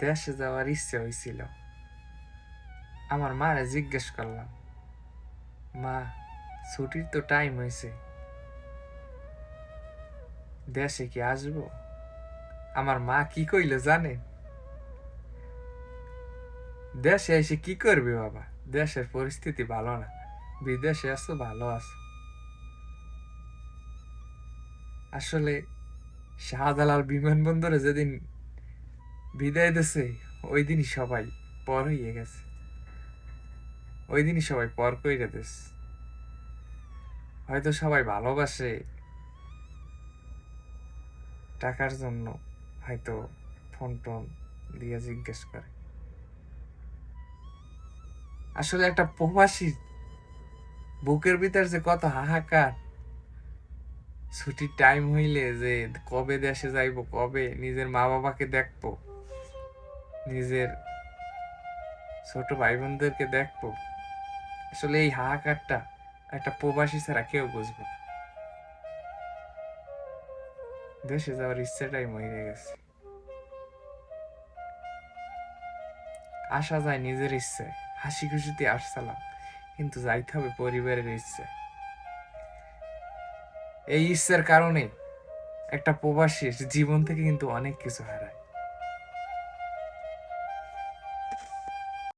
দেশে যাওয়ার ইচ্ছে হয়েছিল আমার মারে জিজ্ঞেস করলাম, মা, ছুটির তো টাইম হয়েছে দেশে কি আসব? আমার মা কি কইল জানেন? দেশে এসে কি করবে বাবা? দেশের পরিস্থিতি ভালো না। বিদেশে আসো ভালো আছো। আসলে শাহজালাল বিমানবন্দরে যেদিন বিদায় দিছে, ওই দিনই সবাই পর হয়ে গেছে। ওই দিনই সবাই পর কইরে দিস হয়তো সবাই ভালোবাসে টাকার জন্য, হয়তো ফোন টোন দিয়ে জিজ্ঞেস করে। আসলে একটা প্রবাসী বুকের ভিতর যে কত হাহাকার, ছুটির টাইম হইলে যে কবে দেশে যাইবো, কবে নিজের মা বাবাকে দেখব নিজের ছোট ভাই বোনদেরকে দেখব। আসলে এই হাহাকারটা একটা প্রবাসী ছাড়া কেউ বুঝবে। দেশে যাওয়ার ইচ্ছেটাই মরে গেছে। আসা যায় নিজের ইচ্ছে হাসি খুশিতে আসসালাম কিন্তু যাইতে হবে পরিবারের ইচ্ছে। এই ইচ্ছের কারণে একটা প্রবাসীর জীবন থেকে কিন্তু অনেক কিছু হারায়।